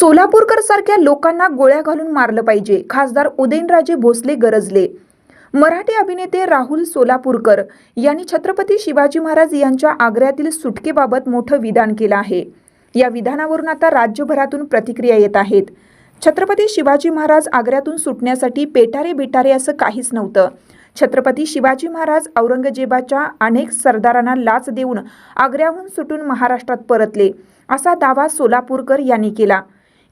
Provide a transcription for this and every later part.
सोलापूरकर सारख्या लोकांना गोळ्या घालून मारलं पाहिजे. खासदार उदयनराजे भोसले गरजले. मराठी अभिनेते राहुल सोलापूरकर यांनी छत्रपती शिवाजी महाराज यांच्या आग्र्यातील सुटकेबाबत मोठं विधान केलं आहे. या विधानावरून आता राज्यभरातून प्रतिक्रिया येत आहेत. छत्रपती शिवाजी महाराज आग्र्यातून सुटण्यासाठी पेटारे बिटारे असं काहीच नव्हतं. छत्रपती शिवाजी महाराज औरंगजेबाच्या अनेक सरदारांना लाच देऊन आग्र्याहून सुटून महाराष्ट्रात परतले असा दावा सोलापूरकर यांनी केला.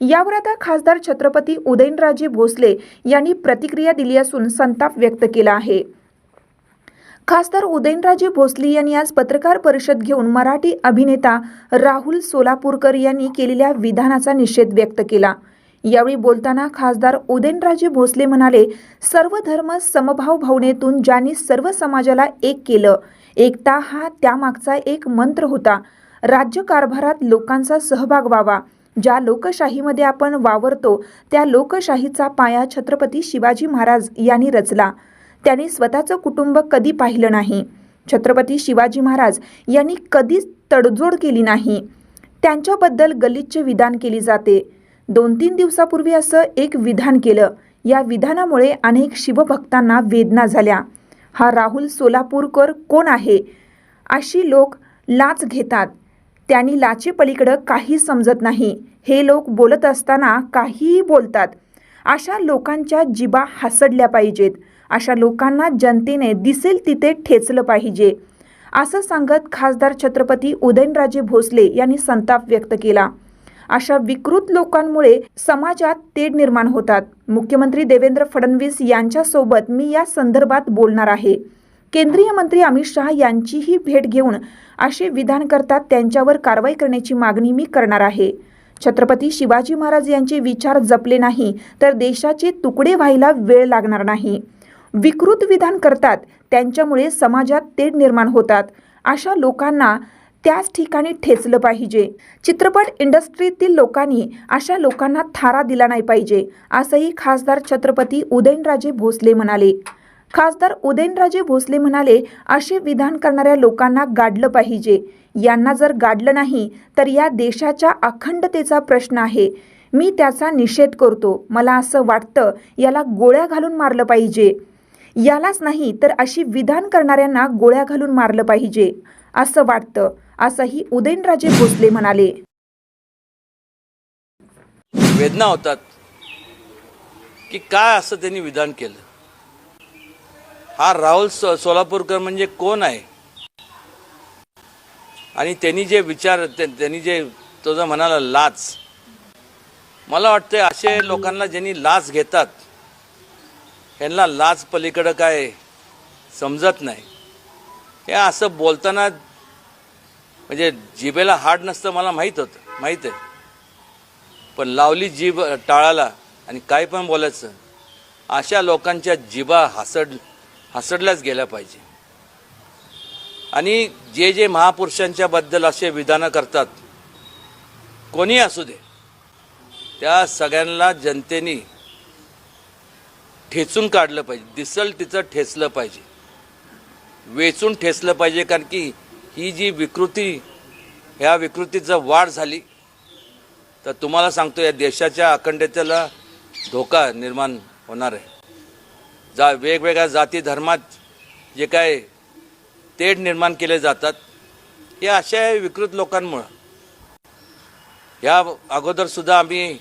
यावर आता खासदार छत्रपती उदयनराजे भोसले यांनी प्रतिक्रिया दिली असून संताप व्यक्त केला आहे. खासदार उदयनराजे भोसले यांनी आज पत्रकार परिषद घेऊन मराठी अभिनेता राहुल सोलापूरकर यांनी केलेल्या विधानाचा निषेध व्यक्त केला. यावेळी बोलताना खासदार उदयनराजे भोसले म्हणाले सर्व धर्म समभाव भावनेतून ज्यांनी सर्व समाजाला एक केलं एकता हा त्यामागचा एक मंत्र होता. राज्यकारभारात लोकांचा सहभाग व्हावा. ज्या लोकशाहीमध्ये आपण वावरतो त्या लोकशाहीचा पाया छत्रपती शिवाजी महाराज यांनी रचला. त्यांनी स्वतःचं कुटुंब कधी पाहिलं नाही? छत्रपती शिवाजी महाराज यांनी कधीच तडजोड केली नाही. त्यांच्याबद्दल गलिच्छ विधान केली जाते. दोन तीन दिवसापूर्वी असं एक विधान केलं. या विधानामुळे अनेक शिवभक्तांना वेदना झाल्या. हा राहुल सोलापूरकर कोण आहे? अशी लोक लाच घेतात. त्यांनी लाचे पलीकडं काही समजत नाही. हे लोक बोलत असताना काहीही बोलतात. अशा लोकांच्या जिबा हसडल्या पाहिजेत. अशा लोकांना जनतेने दिसेल तिथे ठेचलं पाहिजे. असं सांगत खासदार छत्रपती उदयनराजे भोसले यांनी संताप व्यक्त केला. अशा विकृत लोकांमुळे समाजात तेढ निर्माण होतात. मुख्यमंत्री देवेंद्र फडणवीस यांच्यासोबत मी या संदर्भात बोलणार आहे. केंद्रीय मंत्री अमित शहा यांचीही भेट घेऊन असे विधान करतात त्यांच्यावर कारवाई करण्याची मागणी मी करणार आहे. छत्रपती शिवाजी महाराज यांचे विचार जपले नाही तर देशाचे तुकडे व्हायला वेळ लागणार नाही. विकृत विधान करतात त्यांच्यामुळे समाजात तेढ निर्माण होतात. अशा लोकांना त्याच ठिकाणी ठेचलं पाहिजे. चित्रपट इंडस्ट्रीतील लोकांनी अशा लोकांना थारा दिला नाही पाहिजे असंही खासदार छत्रपती उदयनराजे भोसले म्हणाले. खासदार उदयनराजे भोसले म्हणाले असे विधान करणाऱ्या लोकांना गाडलं पाहिजे. यांना जर गाडलं नाही तर या देशाच्या अखंडतेचा प्रश्न आहे. मी त्याचा निषेध करतो. मला असं वाटतं याला गोळ्या घालून मारलं पाहिजे. यालाच नाही तर अशी विधान करणाऱ्यांना गोळ्या घालून मारलं पाहिजे. असं वाटतं असंही उदयनराजे भोसले म्हणाले. वेदना होतात की काय असं त्यांनी विधान केलं? हा राहुल सो सोलापूरकर म्हणजे कोण आहे? आणि त्यांनी जे विचार त्यांनी जे तो जो म्हणाला लाच. मला वाटतं असे लोकांना ज्यांनी लाच घेतात ह्यांना लाच पलीकडं काय समजत नाही. हे असं बोलताना म्हणजे जिभेला हाड नसतं मला माहीत होतं माहीत आहे. पण लावली जीभ टाळाला आणि काय पण बोलायचं अशा लोकांच्या जिभा हसड हसडल्याच गेल्या पाहिजे. आणि जे जे महापुरुषांच्या बद्दल असे विधानं करतात कोणी असू दे त्या सगळ्यांना जनतेने ठेचून काढलं पाहिजे दिसल तिचं ठेचलं पाहिजे. वेचून ठेचलं पाहिजे कारण की ही जी विकृती ह्या विकृतीचं वाढ झाली तर तुम्हाला सांगतो या देशाच्या अखंडतेला धोका निर्माण होणार आहे. जा वेगवेगळ्या जाती धर्मात जे काय तेढ निर्माण केले जातात हे अशा विकृत लोकांमुळं. या अगोदरसुद्धा आम्ही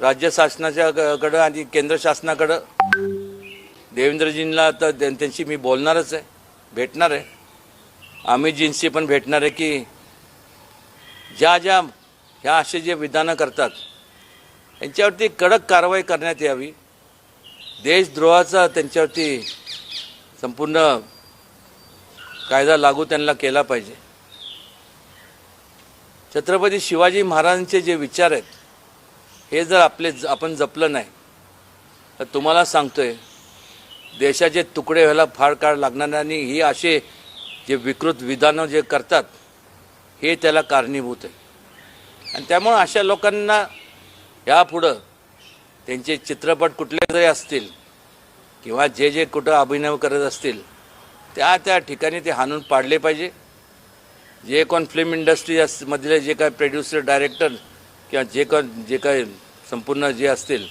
राज्य शासनाच्या कडं आणि केंद्र शासनाकडं देवेंद्रजींना तर त्यां- त्यांची मी बोलणारच आहे भेटणार आहे. अमितजींशी पण भेटणार आहे की ज्या ज्या ह्या असे जे विधानं करतात यांच्यावरती कडक कारवाई करण्यात यावी. देशद्रोहाचा त्यांच्यावरती संपूर्ण कायदा लागू त्यांना केला पाहिजे. छत्रपती शिवाजी महाराजांचे जे विचार आहेत हे जर आपले ज- आपण जपलं नाही तर तुम्हाला सांगतोय देशाचे तुकडे व्हायला फार काळ लागणार नाही आणि ही असे जे विकृत विधानं जे करतात हे त्याला कारणीभूत आहे. आणि त्यामुळं अशा लोकांना यापुढं त्यांचे चित्रपट कुठले जरी असतील किंवा जे जे कुठं अभिनय करत असतील त्या त्या ठिकाणी ते हाणून पाडले पाहिजे. जे कोण फिल्म इंडस्ट्री मधले जे काय प्रोड्युसर डायरेक्टर किंवा जे कोण जे काय संपूर्ण जे असतील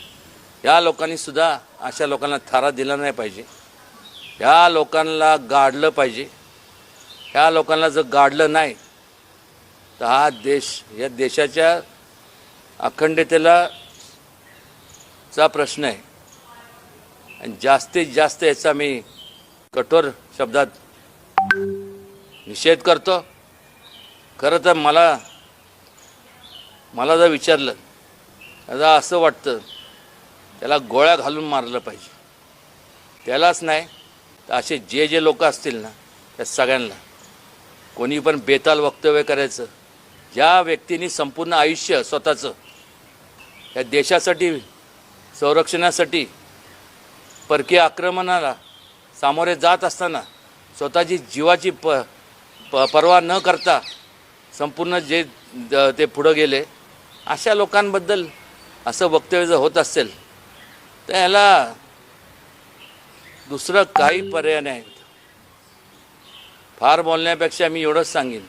या लोकांनी सुद्धा अशा लोकांना थारा दिला नाही पाहिजे. या लोकांना गाडलं पाहिजे. ह्या लोकांना जर गाडलं नाही तर हा देश या देशाच्या अखंडतेला चा प्रश्न आहे. आणि जास्तीत जास्त याचा मी कठोर शब्दात निषेध करतो. खरं तर मला मला जर विचारलं आता असं वाटतं त्याला गोळ्या घालून मारलं पाहिजे. त्यालाच नाही तर असे जे जे लोक असतील ना त्या सगळ्यांना. कोणी पण बेताल वक्तव्य करायचं ज्या व्यक्तींनी संपूर्ण आयुष्य स्वतःचं या देशासाठी संरक्षणासाठी परकीय आक्रमणाला सामोरे जात असताना स्वतःची जीवाची प प पर्वा न करता संपूर्ण जे ते पुढं गेले अशा लोकांबद्दल असं वक्तव्य जर होत असेल तर ह्याला दुसरं काही पर्याय नाही फार बोलण्यापेक्षा मी एवढंच सांगेन.